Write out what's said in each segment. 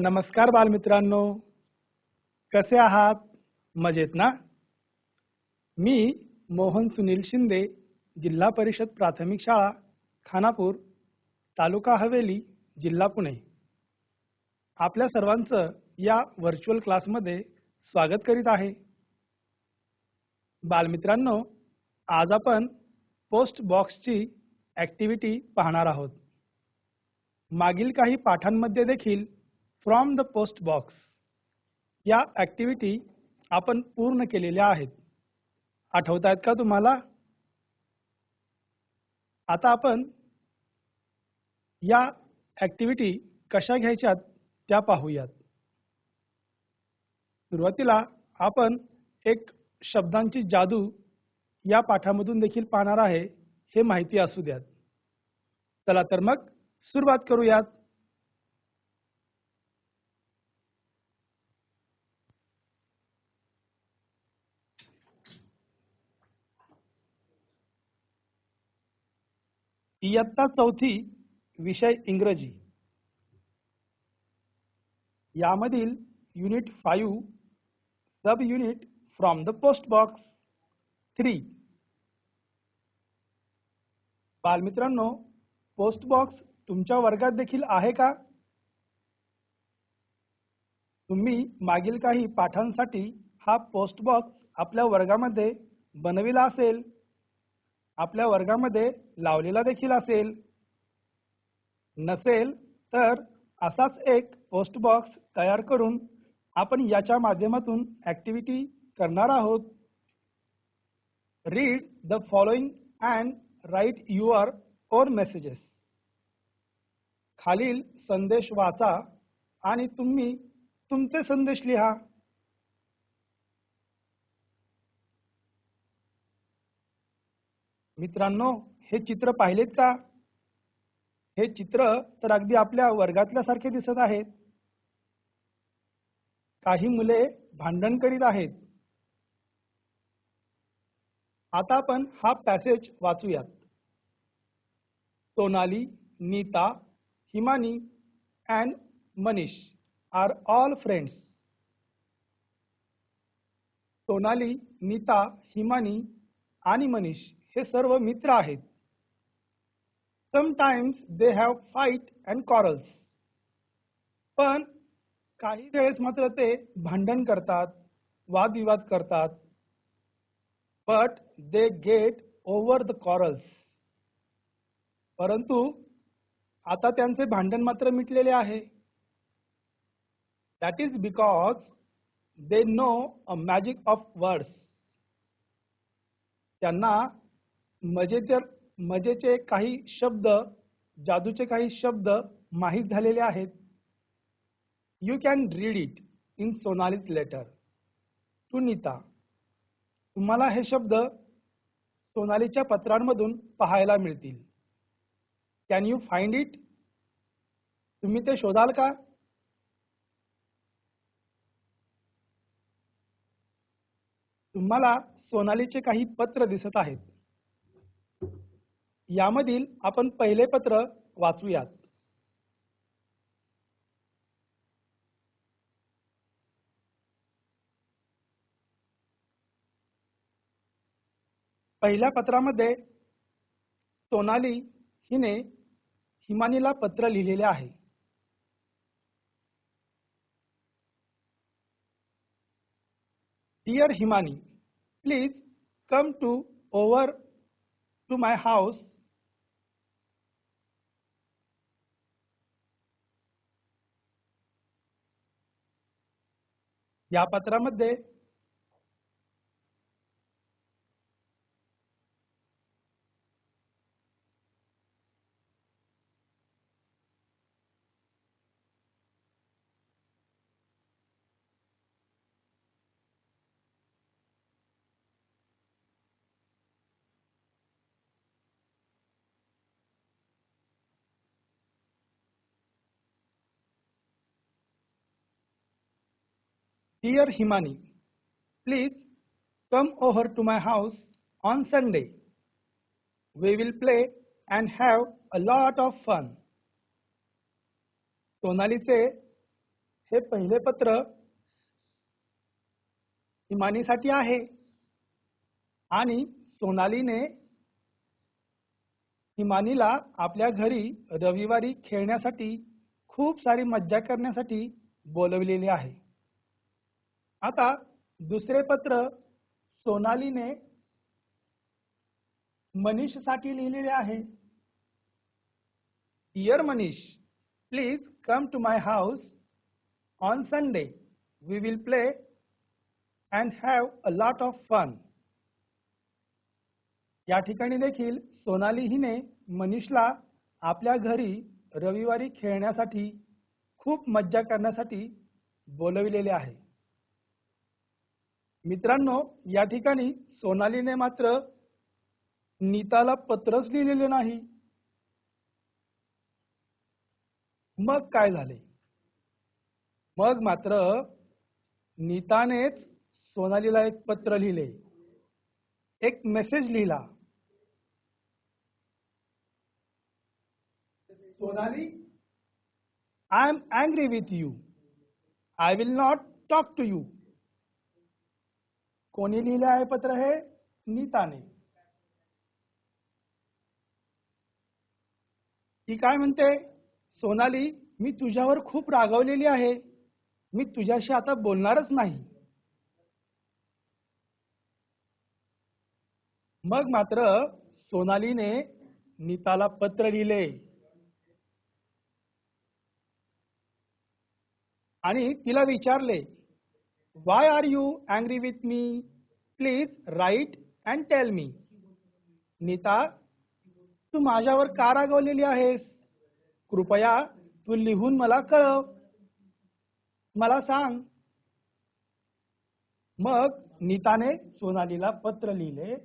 नमस्कार बालमित्रांनो. कसे आहात? मजेत ना? मी मोहन सुनील शिंदे जिल्हा परिषद प्राथमिक शाळा खानापूर तालुका हवेली जिल्हा पुणे. आपल्या सर्वांचं या व्हर्च्युअल क्लासमध्ये स्वागत करीत आहे. बालमित्रांनो आज आपण पोस्ट बॉक्सची ॲक्टिव्हिटी पाहणार आहोत. मागील काही पाठांमध्ये देखील फ्रॉम द पोस्ट बॉक्स या ॲक्टिव्हिटी आपण पूर्ण केलेल्या आहेत. आठवत आहेत का तुम्हाला? आता आपण या ॲक्टिव्हिटी कशा घ्यायच्यात त्या पाहूयात. सुरुवातीला आपण एक शब्दांची जादू या पाठामधून देखील पाहणार आहे हे माहिती असू द्यात. चला तर मग सुरुवात करूयात. इयत्ता चौथी विषय इंग्रजी. यामधील unit five sub unit from the post box three बालमित्रांनो पोस्ट बॉक्स तुमच्या वर्गात देखील आहे का? तुम्ही मागील काही पाठांसाठी हा पोस्ट बॉक्स आपल्या वर्गामध्ये बनविला असेल. आपल्या वर्गामध्ये लावलेला देखील असेल. नसेल तर असाच एक पोस्ट बॉक्स तयार करून आपण याच्या माध्यमातून ॲक्टिव्हिटी करणार आहोत. Read the following and write your own messages खालील संदेश वाचा आणि तुम्ही तुमचे संदेश लिहा. मित्रांनो हे चित्र पाहिलेत का? हे चित्र तर अगदी आपल्या वर्गातल्या सारखे दिसत आहेत. काही मुले भांडण करीत आहेत. आता आपण हा passage वाचूयात. Sonali Neeta Himani and Manish are all friends Sonali Neeta Himani आणि मनीष हे सर्व मित्र आहेत. Sometimes they have fight and quarrels पण काही वेळेस मात्र ते भांडण करतात वादविवाद करतात. But they get over the quarrels परंतु आता त्यांचे भांडण मात्र मिटलेले आहे. That is because they know a magic of words त्यांना मजेचे मजेचे काही शब्द जादूचे काही शब्द माहीत झालेले आहेत. You can read it in Sonali's letter to Neeta तुम्हाला हे शब्द सोनालीच्या पत्रांमधून पाहायला मिळतील. कॅन यू फाइंड इट तुम्ही ते शोधाल का? तुम्हाला सोनालीचे काही पत्र दिसत आहेत. यामधील आपण पहिले पत्र वाचूयात. पहिल्या पत्रामध्ये सोनाली हिने हिमानीला पत्र लिहिलेले आहे. Dear Himani please come to over to my house या पत्रामध्ये dear Himani please come over to my house on Sunday we will play and have a lot of fun सोनालीचे हे पहिले पत्र हिमानीसाठी आहे. आणि सोनालीने हिमानीला आपल्या घरी रविवारी खेळण्यासाठी खूप सारी मज्जा करण्यासाठी बोलवलेली आहे. आता दुसरे पत्र सोनालीने मनीषसाठी लिहिलेले आहे. Dear Manish please come to my house on Sunday we will play and have a lot of fun या ठिकाणी देखील सोनाली हिने मनीषला आपल्या घरी रविवारी खेळण्यासाठी खूप मज्जा करण्यासाठी बोलविलेले आहे. मित्रांनो या ठिकाणी सोनालीने मात्र नीताला पत्रच लिहिलेले नाही. मग काय झाले? मग मात्र नीतानेच सोनालीला एक पत्र लिहिले. एक मेसेज लिहिला. Sonali I am angry with you I will not talk to you कोणी लिहिले आहे पत्र हे? नीताने. ती काय म्हणते? सोनाली मी तुझ्यावर खूप रागवलेली आहे. मी तुझ्याशी आता बोलणारच नाही. मग मात्र सोनालीने नीताला पत्र लिहिले. आणि तिला विचारले Why are you angry with me please write and tell me Neeta तू माझ्यावर का रागवलेली आहेस? कृपया तू लिहून मला कळव. मला सांग. मग नीताने सोनालीला पत्र लिहिले.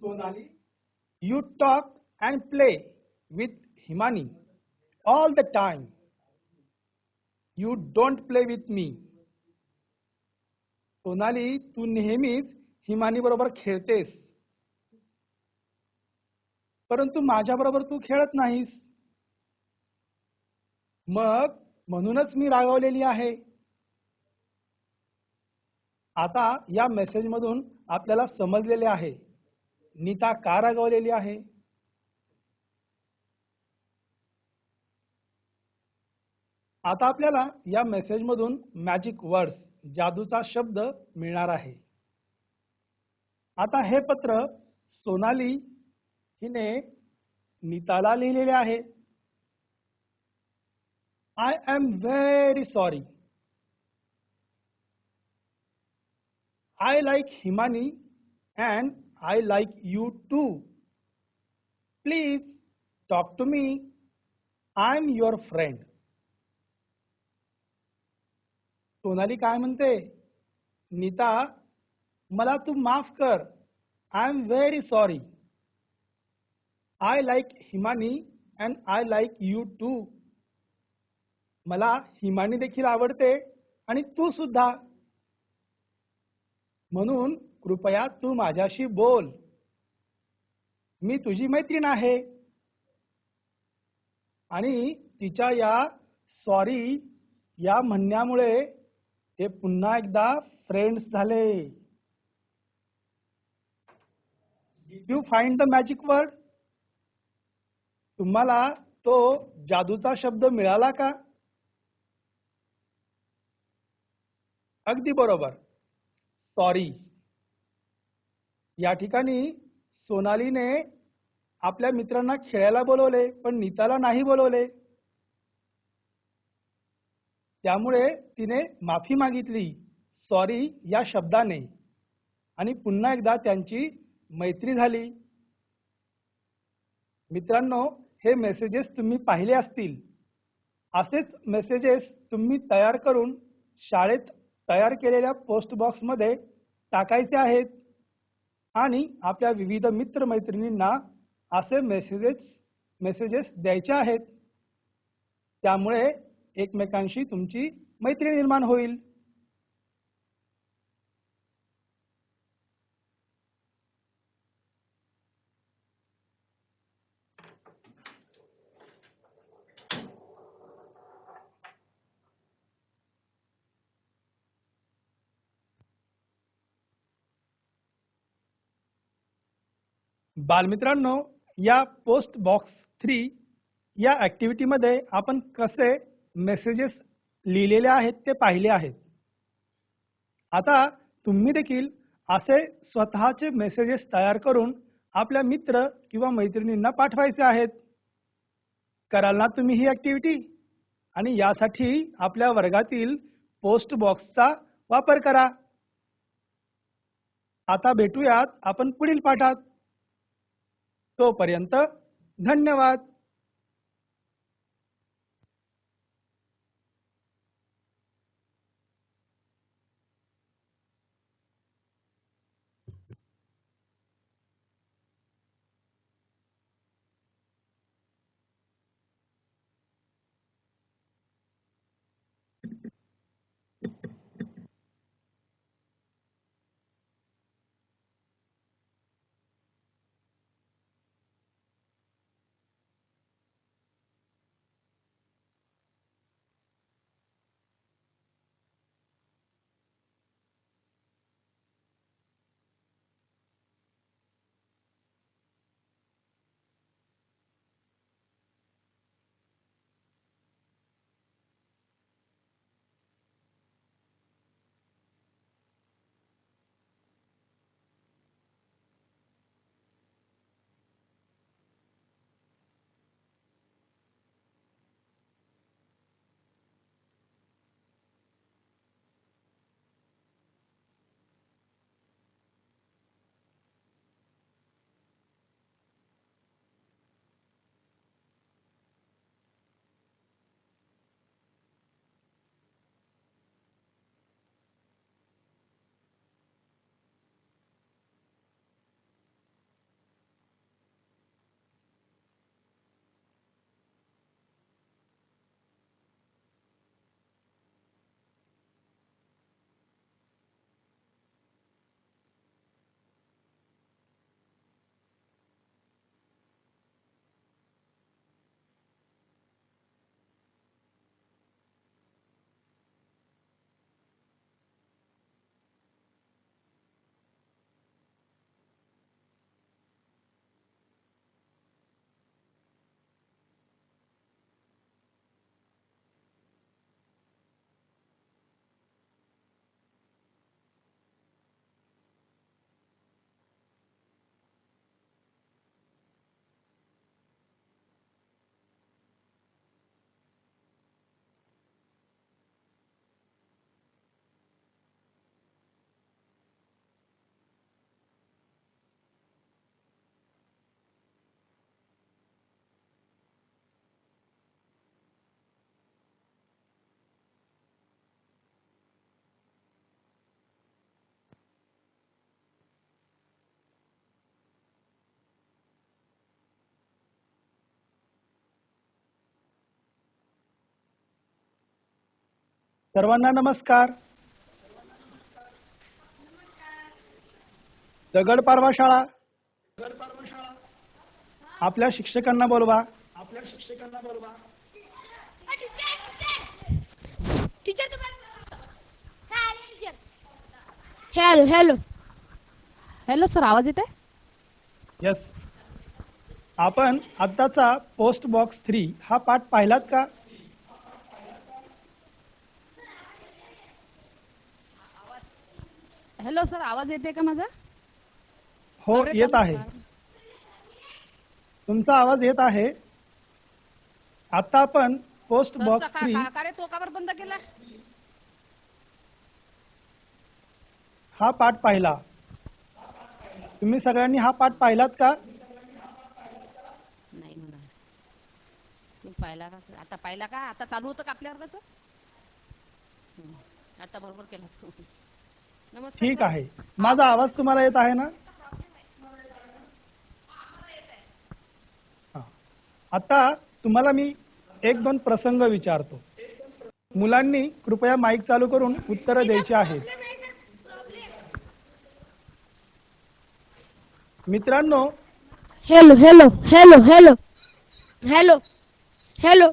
Sonali you talk and play with Himani all the time you don't play with me Sonali तू नेहमीच हिमानी बरोबर खेळतेस. परंतु माझ्याबरोबर तू खेळत नाहीस. मग म्हणूनच मी रागवलेली आहे. आता या मेसेज मधून आपल्याला समजलेले आहे. नीता का रागवलेली आहे? आता आपल्याला या मेसेज मधून मॅजिक वर्ड्स जादूचा शब्द मिळणार आहे. आता हे पत्र सोनाली हिने नीताला लिहिलेले आहे. I am very sorry I like Himani and I like you too please talk to me I am your friend Sonali काय म्हणते? नीता मला तू माफ कर. I am very sorry I like Himani and I like you too मला हिमानी देखील आवडते आणि तू सुद्धा. म्हणून कृपया तू माझ्याशी बोल. मी तुझी मैत्रीण आहे. आणि तिच्या या सॉरी या म्हणण्यामुळे ते पुन्हा एकदा फ्रेंड्स झाले. You find the magic word तुम्हाला तो जादूचा शब्द मिळाला का? अगदी बरोबर. सॉरी या ठिकाणी सोनालीने आपल्या मित्रांना खेळायला बोलवले पण नीताला नाही बोलवले. त्यामुळे तिने माफी मागितली. सॉरी या शब्दाने. आणि पुन्हा एकदा त्यांची मैत्री झाली. मित्रांनो हे मेसेजेस तुम्ही पाहिले असतील. असेच मेसेजेस तुम्ही तयार करून शाळेत तयार केलेल्या पोस्ट बॉक्समध्ये टाकायचे आहेत. आणि आपल्या विविध मित्रमैत्रिणींना असे मेसेजेस मेसेजेस द्यायचे आहेत. त्यामुळे एकमेकांशी तुमची मैत्री निर्माण होईल. बालमित्रांनो या पोस्ट बॉक्स थ्री या ऍक्टिव्हिटीमध्ये आपण कसे मेसेजेस लिहिलेले आहेत ते पाहिले आहेत. आता तुम्ही देखील असे स्वतःचे मेसेजेस तयार करून आपल्या मित्र किंवा मैत्रिणींना पाठवायचे आहेत. कराल ना तुम्ही ही ॲक्टिव्हिटी आणि यासाठी आपल्या वर्गातील पोस्ट बॉक्सचा वापर करा. आता भेटूयात आपण पुढील पाठात. तोपर्यंत धन्यवाद. सर्वांना नमस्कार. दगड पारवा शाळा. आपल्या शिक्षकांना बोलवा. आपल्या शिक्षकांना बोलवा teacher hello hello hello sir आवाज येत यस आपण आत्ताचा पोस्ट बॉक्स थ्री हा पाठ पाहिलात का? हॅलो सर आवाज येते का माझा? हो येत आहे. तुमचा आवाज येत आहे. आता आपण पोस्ट बॉक्स तो बंद केला? हा पाठ पाहिला. तुम्ही सगळ्यांनी हा पाठ पाहिलात का? नाही म्हणा तू पाहिला का? आता पाहिला का? आता चालू होतं का आपल्या हं. आता बरोबर केला ठीक. आहे. माझा आवाज तुम्हाला येत आहे ना. आता तुम्हाला मी एक दोन प्रसंग विचारतो. मुलांनी कृपया माईक चालू करून उत्तरं द्यायची आहेत. मित्रांनो hello hello hello hello hello hello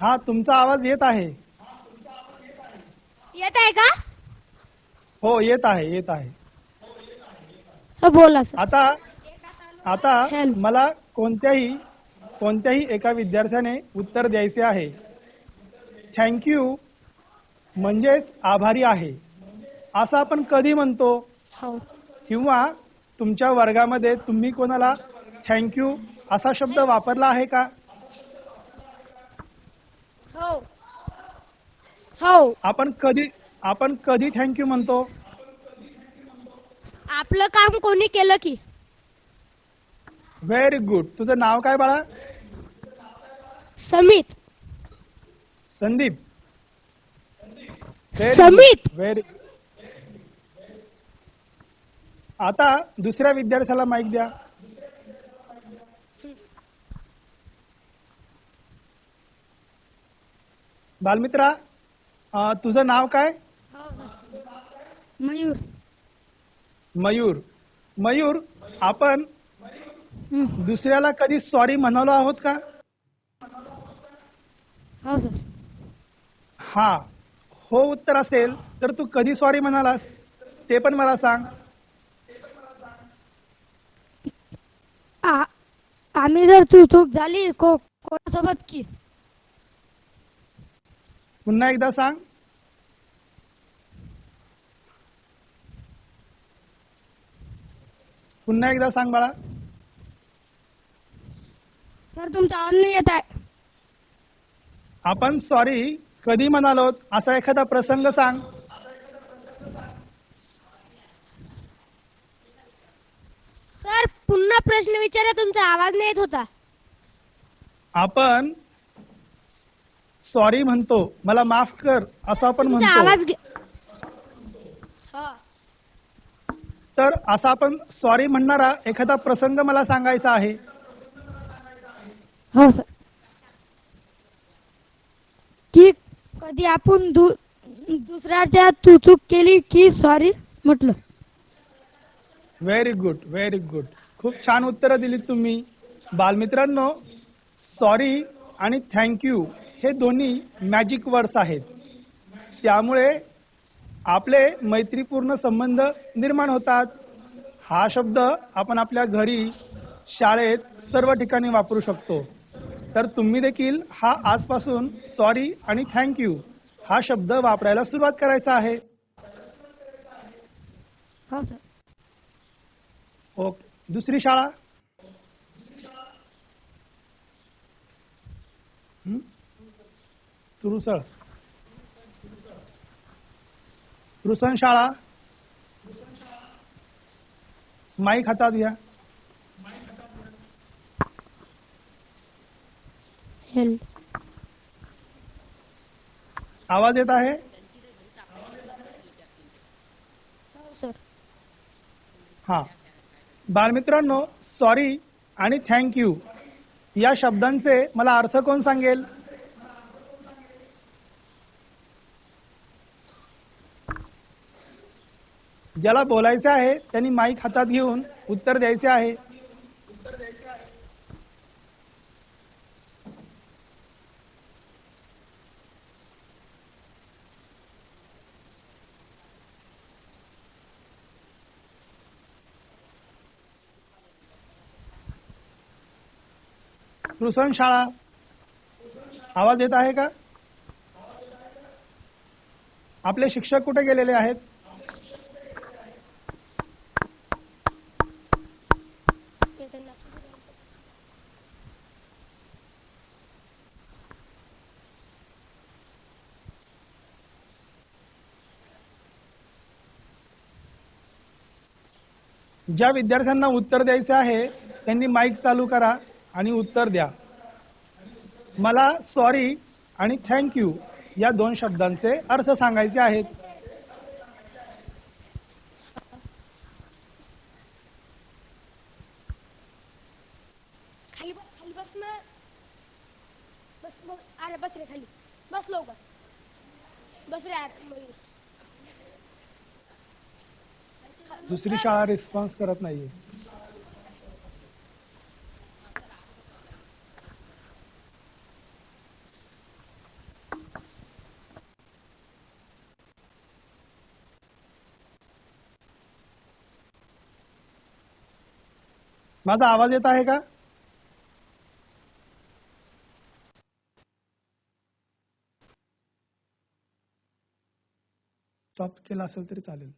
हा तुमचा आवाज येत आहे. येत आहे का? हो येत आहे येत आहे. हो बोला आता आता. मला कोणत्याही कोणत्याही एका विद्यार्थ्याने उत्तर द्यायचे आहे. थँक्यू म्हणजेच आभारी आहे. असं आपण कधी म्हणतो? हो. किंवा तुमच्या वर्गामध्ये तुम्ही कोणाला थँक्यू असा शब्द वापरला आहे का? हो. हो. आपण कधी आपण कधी थँक्यू म्हणतो? आपलं काम कोणी केलं की? व्हेरी गुड तुझं नाव काय बाळा? समित. संदीप. समित. व्हेरी आता दुसऱ्या विद्यार्थ्याला माईक द्या. बालमित्रा अं, तुझं नाव काय? मयूर. मयूर. मयूर आपण. दुसऱ्याला कधी सॉरी म्हणालो आहोत का? हो सर हा. हो उत्तर असेल. तर तू कधी सॉरी म्हणालास? ते पण मला सांग. आ- आम्ही जर तू चूक झाली को कोणासोबत की? पुन्हा एकदा सांग. पुन्हा एकदा सांग बाळा. सर तुमचा आवाज नाही येत आहे. आपण सॉरी कधी म्हणालो असा एखादा प्रसंग सांग. सर पुन्हा प्रश्न विचारा तुमचा आवाज नाही येत होता. आपण सॉरी म्हणतो. मला माफ कर असं आपण तुमचा म्हणतो. आवाज गे- हा. तर असा आपण सॉरी म्हणणारा एखादा प्रसंग मला सांगायचा आहे. हो सर की कधी आपण दु दुसऱ्याच्या चूक केली की सॉरी म्हटलं? व्हेरी गुड व्हेरी गुड खूप छान उत्तरं दिलीत तुम्ही. बालमित्रांनो सॉरी आणि थँक्यू हे दोन्ही मॅजिक वर्ड्स आहेत. त्यामुळे आपले मैत्रीपूर्ण संबंध निर्माण होतात. हा शब्द आपण आपल्या घरी शाळेत सर्व ठिकाणी वापरू शकतो. तर तुम्ही देखील हा आजपासून सॉरी आणि थँक्यू हा शब्द वापरायला सुरुवात करायचा आहे. हो सर ओके. दुसरी शाळा? तुरुसळ. रुसन शाळा माईक हातात घ्या आवाज येत आहे? हो सर. हा. बालमित्रांनो सॉरी आणि थँक्यू या शब्दांचे मला अर्थ कोण सांगेल? ज्याला बोलायचे आहे त्यांनी माईक हातात घेऊन उत्तर द्यायचे आहे. कृषण शाळा आवाज येत आहे का? आपले शिक्षक कुठे गेलेले आहेत? ज्या विद्यार्थ्यांना उत्तर द्यायचे आहे त्यांनी माईक चालू करा आणि उत्तर द्या. मला सॉरी आणि थँक्यू या दोन शब्दांचे अर्थ सांगायचे आहेत. दुसरी शाळा रिस्पॉन्स करत नाहीये. माझा आवाज येत आहे का? स्टॉप केला असेल तरी चालेल.